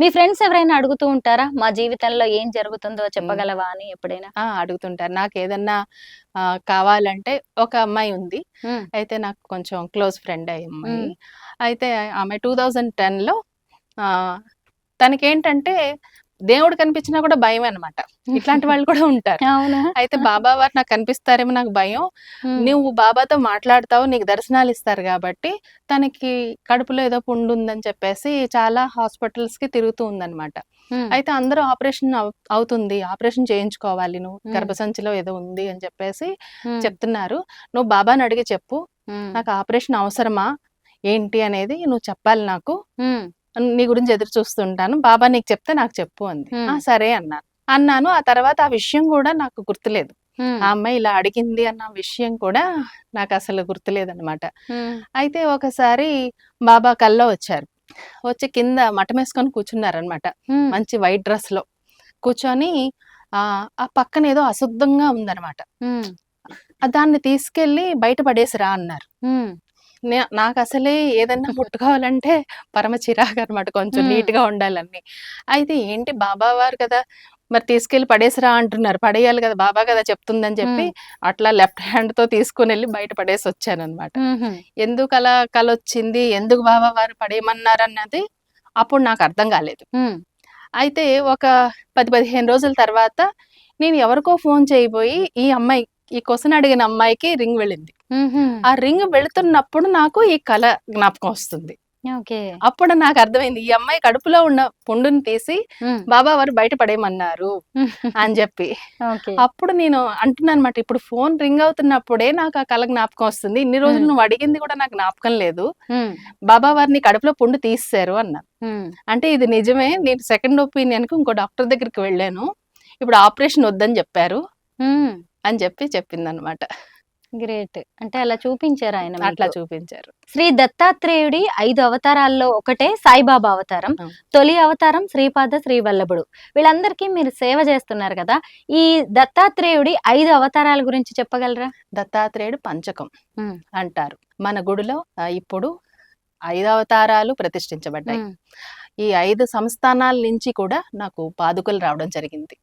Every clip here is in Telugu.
మీ ఫ్రెండ్స్ ఎవరైనా అడుగుతూ ఉంటారా? మా జీవితంలో ఏం జరుగుతుందో చెప్పగలవా అని ఎప్పుడైనా? ఆ! అడుగుతుంటారు. నాకు ఏదన్నా ఆ, కావాలంటే ఒక అమ్మాయి ఉంది. ఉమ్, అయితే నాకు కొంచెం క్లోజ్ ఫ్రెండ్ అయ్యి అమ్మాయి. అయితే ఆమె టూ థౌజండ్ టెన్లో తనకేంటంటే దేవుడు కనిపించినా కూడా భయం అనమాట ఇట్లాంటి వాళ్ళు కూడా ఉంటారు. అవునా? అయితే బాబా వారు నాకు కనిపిస్తారేమో నాకు భయం. నువ్వు బాబాతో మాట్లాడతావు నీకు దర్శనాలు ఇస్తారు కాబట్టి తనకి కడుపులో ఏదో పుండు ఉందని చెప్పేసి చాలా హాస్పిటల్స్కి తిరుగుతూ ఉందన్నమాట. అయితే అందరూ ఆపరేషన్ అవుతుంది ఆపరేషన్ చేయించుకోవాలి నువ్వు. గర్భసంచిలో ఏదో ఉంది అని చెప్పేసి చెప్తున్నారు. నువ్వు బాబాని అడిగి చెప్పు. నాకు ఆపరేషన్ అవసరమా? ఏంటి అనేది నువ్వు చెప్పాలి నాకు. నీ గురించి ఎదురు చూస్తుంటాను. బాబా నీకు చెప్తే నాకు చెప్పు అంది. సరే అన్నాను. అన్నాను. ఆ తర్వాత ఆ విషయం కూడా నాకు గుర్తులేదు. ఆ అమ్మాయి ఇలా అడిగింది అన్న విషయం కూడా నాకు అసలు గుర్తులేదు అనమాట ఉమ్, అయితే ఒకసారి బాబా కల్లో వచ్చారు. వచ్చి కింద మఠం వేసుకొని కూర్చున్నారనమాట మంచి వైట్ డ్రెస్లో కూర్చొని ఆ ఆ పక్కన ఏదో అశుద్ధంగా ఉందన్నమాట. దాన్ని తీసుకెళ్ళి బయట పడేసిరా అన్నారు. నాకు అసలే ఏదన్నా ముట్టుకోవాలంటే పరమ చిరాకు అనమాట కొంచెం. నీట్గా ఉండాలని అయితే ఏంటి బాబా వారు కదా మరి తీసుకెళ్ళి పడేసిరా అంటున్నారు. పడేయాలి కదా బాబా కదా చెప్తుందని చెప్పి అట్లా లెఫ్ట్ హ్యాండ్తో తీసుకుని వెళ్ళి బయట పడేసి వచ్చాను అనమాట ఎందుకు అలా కలొచ్చింది? ఎందుకు బాబా వారు పడేయమన్నారు అన్నది అప్పుడు నాకు అర్థం కాలేదు. అయితే ఒక పది పదిహేను రోజుల తర్వాత నేను ఎవరికో ఫోన్ చేయబోయి ఈ అమ్మాయి ఈ క్వశ్చన్ అడిగిన అమ్మాయికి రింగ్ వెళ్ళింది. ఆ రింగ్ వెళుతున్నప్పుడు నాకు ఈ కళ జ్ఞాపకం వస్తుంది. అప్పుడు నాకు అర్థమైంది ఈ అమ్మాయి కడుపులో ఉన్న పుండుని తీసి బాబా వారు బయట పడేయమన్నారు అని చెప్పి. అప్పుడు నేను అంటున్నాను అనమాట ఇప్పుడు ఫోన్ రింగ్ అవుతున్నప్పుడే నాకు ఆ కళ జ్ఞాపకం వస్తుంది. ఇన్ని రోజులు. నువ్వు అడిగింది కూడా నాకు జ్ఞాపకం లేదు. బాబా వారిని కడుపులో పుండు తీసేశారు అన్నారు అంటే ఇది నిజమే నేను సెకండ్ ఒపీనియన్కి ఇంకో డాక్టర్ దగ్గరికి వెళ్ళాను. ఇప్పుడు ఆపరేషన్ వద్దని చెప్పారు. అని చెప్పి చెప్పింది అనమాట గ్రేట్. అంటే అలా చూపించారు ఆయన అట్లా. చూపించారు. శ్రీ దత్తాత్రేయుడి ఐదు అవతారాల్లో ఒకటే సాయిబాబా అవతారం. తొలి అవతారం శ్రీపాద శ్రీవల్లభుడు. వీళ్ళందరికీ మీరు సేవ చేస్తున్నారు కదా ఈ దత్తాత్రేయుడి ఐదు అవతారాల గురించి చెప్పగలరా? దత్తాత్రేయుడు పంచకం. అంటారు. మన గుడిలో ఇప్పుడు ఐదు అవతారాలు ప్రతిష్ఠించబడ్డాయి. ఈ ఐదు సంస్థానాల నుంచి కూడా నాకు పాదుకలు రావడం జరిగింది.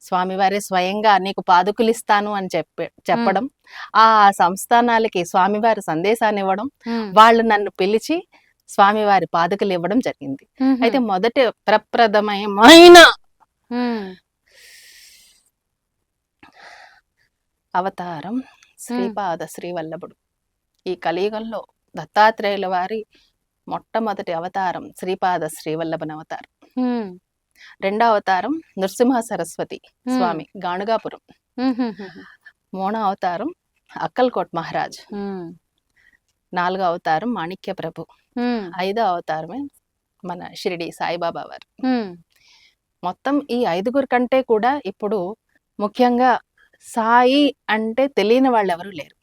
స్వామివారే స్వయంగా నీకు పాదుకులు ఇస్తాను అని చెప్పి చెప్పడం ఆ సంస్థానాలకి స్వామివారి సందేశాన్ని ఇవ్వడం వాళ్ళు నన్ను పిలిచి స్వామివారి పాదుకలు ఇవ్వడం జరిగింది. అయితే మొదటి ప్రప్రథమమైన ఉమ్, అవతారం శ్రీపాద శ్రీవల్లభుడు. ఈ కలియుగంలో దత్తాత్రేయుల వారి మొట్టమొదటి అవతారం శ్రీపాద శ్రీవల్లభన అవతారం రెండో అవతారం నృసింహ సరస్వతి. స్వామి గాణుగాపురం. మూడో అవతారం అక్కల్కోట్ మహారాజ్. నాలుగో అవతారం మాణిక్య ప్రభు. ఐదో అవతారమే మన షిరిడి సాయిబాబా వారు. మొత్తం ఈ ఐదుగురు కంటే కూడా ఇప్పుడు ముఖ్యంగా సాయి అంటే తెలియని వాళ్ళు ఎవరు లేరు.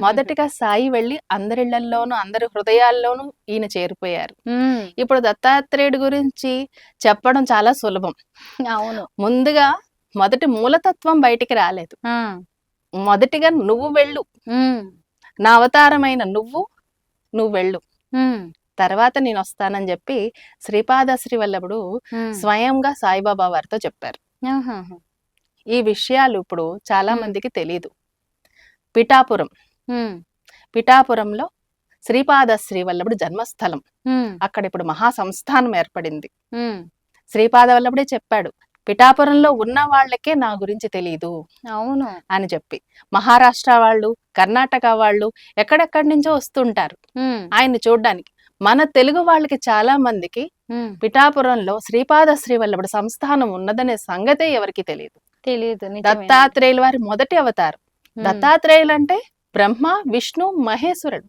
మొదటిగా సాయి వెళ్ళి అందరిళ్ళలోనూ అందరి హృదయాల్లోనూ ఈయన చేరిపోయారు. ఇప్పుడు దత్తాత్రేయుడి గురించి చెప్పడం చాలా సులభం. అవును. ముందుగా మొదటి మూలతత్వం బయటికి రాలేదు. మొదటిగా నువ్వు వెళ్ళు. నా అవతారమైన నువ్వు నువ్వు వెళ్ళు. తర్వాత నేను వస్తానని చెప్పి శ్రీపాద శ్రీవల్లభుడు ఉమ్, స్వయంగా సాయిబాబా వారితో చెప్పారు. ఈ విషయాలు ఇప్పుడు చాలా. మందికి తెలీదు. పిఠాపురం. పిఠాపురంలో శ్రీపాద శ్రీవల్లభుడు జన్మస్థలం. అక్కడ ఇప్పుడు మహా సంస్థానం ఏర్పడింది. శ్రీపాద వల్లభుడే చెప్పాడు పిఠాపురంలో ఉన్న వాళ్ళకే నా గురించి తెలియదు అవును. అని చెప్పి. మహారాష్ట్ర వాళ్ళు కర్ణాటక వాళ్ళు ఎక్కడెక్కడి నుంచో వస్తుంటారు. ఆయన్ని చూడడానికి. మన తెలుగు వాళ్ళకి చాలా మందికి పిఠాపురంలో శ్రీపాద శ్రీవల్లభుడు సంస్థానం ఉన్నదనే సంగతే ఎవరికి తెలియదు తెలియదు. దత్తాత్రేయుల వారి మొదటి అవతారం. దత్తాత్రేయులు అంటే బ్రహ్మ విష్ణు మహేశ్వరుడు.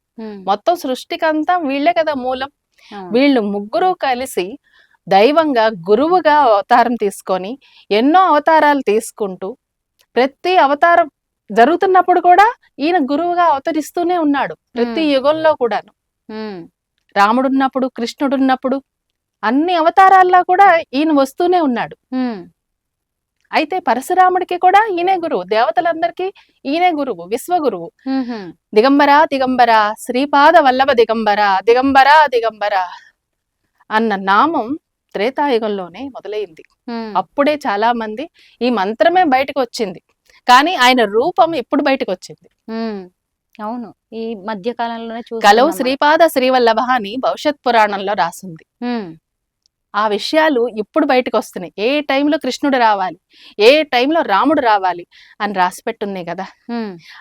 మొత్తం సృష్టికంతా వీళ్ళే కదా మూలం. వీళ్ళు ముగ్గురు కలిసి దైవంగా గురువుగా అవతారం తీసుకొని ఎన్నో అవతారాలు తీసుకుంటూ ప్రతి అవతారం జరుగుతున్నప్పుడు కూడా ఈయన గురువుగా అవతరిస్తూనే ఉన్నాడు. ప్రతి. యుగంలో కూడాను. రాముడున్నప్పుడు కృష్ణుడున్నప్పుడు అన్ని అవతారాల్లో కూడా ఈయన వస్తూనే ఉన్నాడు. అయితే పరశురాముడికి కూడా ఈయనే గురువు. దేవతలందరికీ ఈయనే గురువు విశ్వగురువు. దిగంబర దిగంబర శ్రీపాద వల్లభ దిగంబర దిగంబర దిగంబర అన్న నామం త్రేతాయుగంలోనే మొదలైంది. అప్పుడే చాలా మంది ఈ మంత్రమే బయటకు వచ్చింది కానీ ఆయన రూపం ఇప్పుడు బయటకు వచ్చింది అవును. ఈ మధ్య కాలంలోనే కలవు. శ్రీపాద శ్రీవల్లభ అని భవిష్యత్ పురాణంలో రాసింది. ఆ విషయాలు ఇప్పుడు బయటకు వస్తున్నాయి ఏ టైంలో కృష్ణుడు రావాలి? ఏ టైంలో రాముడు రావాలి? అని రాసి పెట్టున్నాయి కదా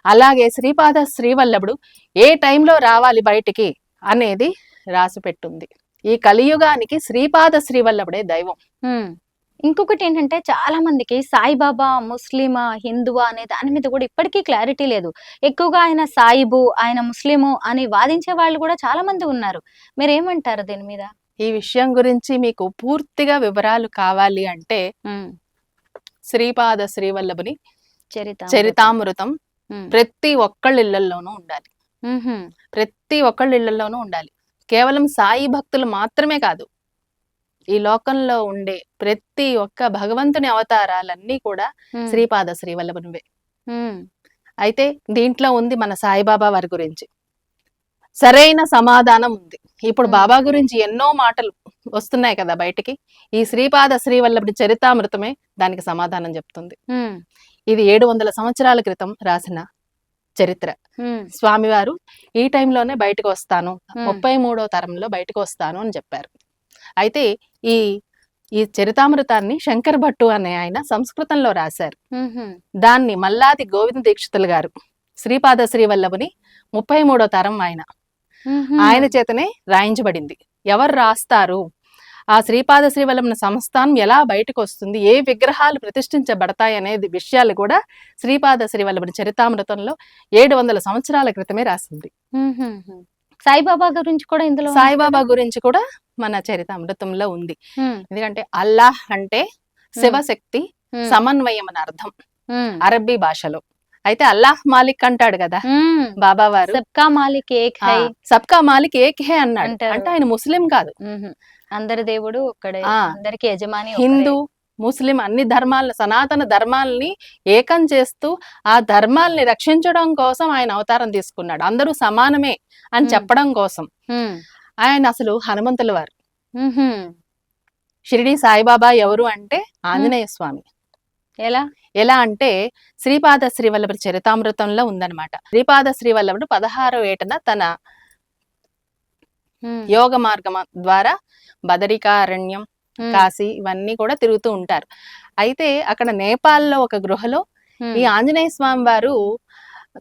అలాగే శ్రీపాద శ్రీవల్లభుడు ఏ టైంలో రావాలి బయటికి అనేది రాసి పెట్టుంది ఈ కలియుగానికి శ్రీపాద శ్రీవల్లభుడే దైవం. ఇంకొకటి ఏంటంటే చాలా మందికి సాయిబాబా ముస్లిమా హిందువా అనే దాని మీద కూడా ఇప్పటికీ క్లారిటీ లేదు. ఎక్కువగా ఆయన సాయిబు ఆయన ముస్లిము అని వాదించే వాళ్ళు కూడా చాలా మంది ఉన్నారు. మీరు ఏమంటారు దీని మీద? ఈ విషయం గురించి మీకు పూర్తిగా వివరాలు కావాలి అంటే శ్రీపాద శ్రీవల్లభుని చరిత చరితామృతం ప్రతి ఒక్కళ్ళ ఇళ్ళలోనూ ఉండాలి. ప్రతి ఒక్కళ్ళ ఇళ్ళలోనూ ఉండాలి. కేవలం సాయి భక్తులు మాత్రమే కాదు ఈ లోకంలో ఉండే ప్రతి ఒక్క భగవంతుని అవతారాలన్నీ కూడా శ్రీపాద శ్రీవల్లభునివే. అయితే దీంట్లో ఉంది మన సాయిబాబా వారి గురించి. సరైన సమాధానం ఉంది. ఇప్పుడు. బాబా గురించి ఎన్నో మాటలు వస్తున్నాయి కదా బయటికి. ఈ శ్రీపాద శ్రీవల్లభుడి చరితామృతమే దానికి సమాధానం చెప్తుంది. ఇది ఏడు వందల సంవత్సరాల క్రితం రాసిన చరిత్ర. స్వామివారు ఈ టైంలోనే బయటకు వస్తాను ముప్పై మూడో తరంలో బయటకు వస్తాను అని చెప్పారు. అయితే ఈ ఈ చరితామృతాన్ని శంకర్ భట్టు అనే ఆయన సంస్కృతంలో రాశారు. దాన్ని మల్లాది గోవింద దీక్షితులు గారు శ్రీపాద శ్రీవల్లభుని ముప్పై మూడో తరం ఆయన ఆయన చేతనే రాయించబడింది. ఎవరు రాస్తారు? ఆ శ్రీపాద శ్రీవల్లభుని సంస్థానం ఎలా బయటకు వస్తుంది ఏ విగ్రహాలు ప్రతిష్ఠించబడతాయి అనేది విషయాలు కూడా శ్రీపాద శ్రీవల్లభుని చరితామృతంలో ఏడు వందల సంవత్సరాల క్రితమే రాసింది. సాయిబాబా గురించి కూడా ఇందులో సాయిబాబా? గురించి కూడా మన చరితామృతంలో ఉంది. ఎందుకంటే అల్లాహ్ అంటే శివశక్తి సమన్వయం అని అర్థం. అరబ్బీ భాషలో. అయితే అల్లాహ్ మాలిక్ అంటాడు కదా బాబా వారు సబ్కా మాలిక్ ఏక్ హై సబ్కా మాలిక్ ఏక్ హే అన్నాడు. అంటే ఆయన ముస్లిం కాదు. అందరి దేవుడు ఒక్కడే. అందరికి యజమాని. హిందూ ముస్లిం అన్ని ధర్మాలను సనాతన ధర్మాలని ఏకం చేస్తూ ఆ ధర్మాల్ని రక్షించడం కోసం ఆయన అవతారం తీసుకున్నాడు అందరూ సమానమే అని. చెప్పడం కోసం ఆయన అసలు హనుమంతుల వారు. షిరిడి సాయిబాబా ఎవరు అంటే ఆంజనేయ స్వామి ఎలా? ఎలా అంటే శ్రీపాద శ్రీవల్లభుడి చరితామృతంలో ఉందన్నమాట. శ్రీపాద శ్రీవల్లభుడు పదహారో ఏటన తన యోగ మార్గం ద్వారా బదరికారణ్యం కాశీ ఇవన్నీ కూడా తిరుగుతూ ఉంటారు. అయితే అక్కడ నేపాల్లో ఒక గృహలో ఈ ఆంజనేయ స్వామి వారు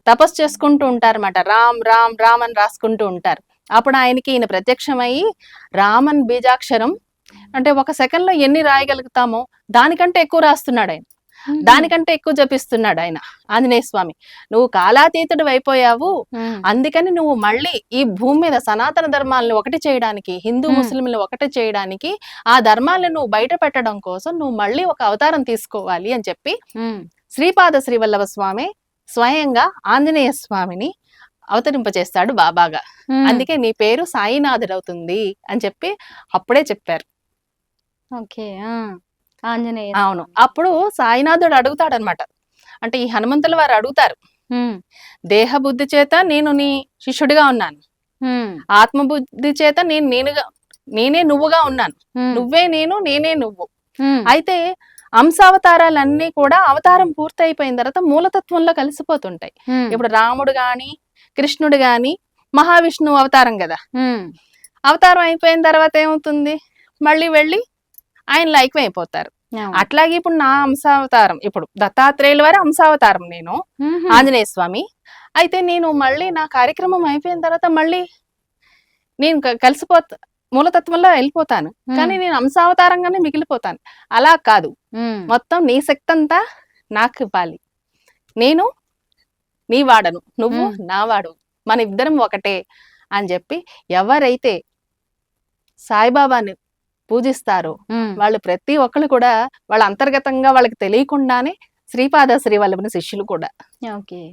తపస్సు చేసుకుంటూ ఉంటారన్నమాట. రామ్ రామ్ రామ్ అని రాసుకుంటూ ఉంటారు. అప్పుడు ఆయనకి ఈయన ప్రత్యక్షమయ్యి రామన్ బీజాక్షరం అంటే ఒక సెకండ్లో ఎన్ని రాయగలుగుతామో దానికంటే ఎక్కువ రాస్తున్నాడు ఆయన. దానికంటే ఎక్కువ జపిస్తున్నాడు ఆయన. ఆంజనేయ స్వామి. నువ్వు కాలాతీతుడు అయిపోయావు అందుకని నువ్వు మళ్ళీ ఈ భూమి మీద సనాతన ధర్మాలను ఒకటి చేయడానికి హిందూ. ముస్లింలు ఒకటి చేయడానికి ఆ ధర్మాలను నువ్వు బయట పెట్టడం కోసం నువ్వు మళ్ళీ ఒక అవతారం తీసుకోవాలి అని చెప్పి శ్రీపాద శ్రీవల్లభ స్వామి స్వయంగా ఆంజనేయ స్వామిని అవతరింపచేస్తాడు బాబాగా. అందుకే నీ పేరు సాయినాథుడు అవుతుంది అని చెప్పి అప్పుడే చెప్పారు. ఓకే ఆంజనేయ అవును. అప్పుడు సాయినాథుడు అడుగుతాడనమాట. అంటే ఈ హనుమంతుల వారు అడుగుతారు. దేహ బుద్ధి చేత నేను నీ శిష్యుడిగా ఉన్నాను. ఉమ్, ఆత్మబుద్ధి చేత నేను నేనుగా నేనే నువ్వుగా ఉన్నాను. నువ్వే నేను నేనే నువ్వు. అయితే అంశావతారాలన్నీ కూడా అవతారం పూర్తయిపోయిన తర్వాత మూలతత్వంలో కలిసిపోతుంటాయి. ఇప్పుడు రాముడు గాని కృష్ణుడు గాని మహావిష్ణువు అవతారం కదా. అవతారం అయిపోయిన తర్వాత ఏమవుతుంది? మళ్ళీ వెళ్ళి ఆయన లైక్యం అయిపోతారు. అట్లాగే ఇప్పుడు నా అంశావతారం ఇప్పుడు దత్తాత్రేయుల వారి అంశావతారం నేను ఆంజనేయ స్వామి అయితే నేను మళ్ళీ నా కార్యక్రమం అయిపోయిన తర్వాత మళ్ళీ నేను కలిసిపోతా మూలతత్వంలో వెళ్ళిపోతాను. కానీ నేను అంశావతారంగానే మిగిలిపోతాను. అలా కాదు. మొత్తం నీ శక్తి అంతా నాకు ఇవ్వాలి. నేను నీ వాడను. నువ్వు. నా వాడు. మన ఇద్దరం ఒకటే అని చెప్పి ఎవరైతే సాయిబాబాని పూజిస్తారో. వాళ్ళు ప్రతి ఒక్కరు కూడా వాళ్ళ అంతర్గతంగా వాళ్ళకి తెలియకుండానే శ్రీపాద శ్రీవల్లభుని శిష్యులు కూడా. ఓకే.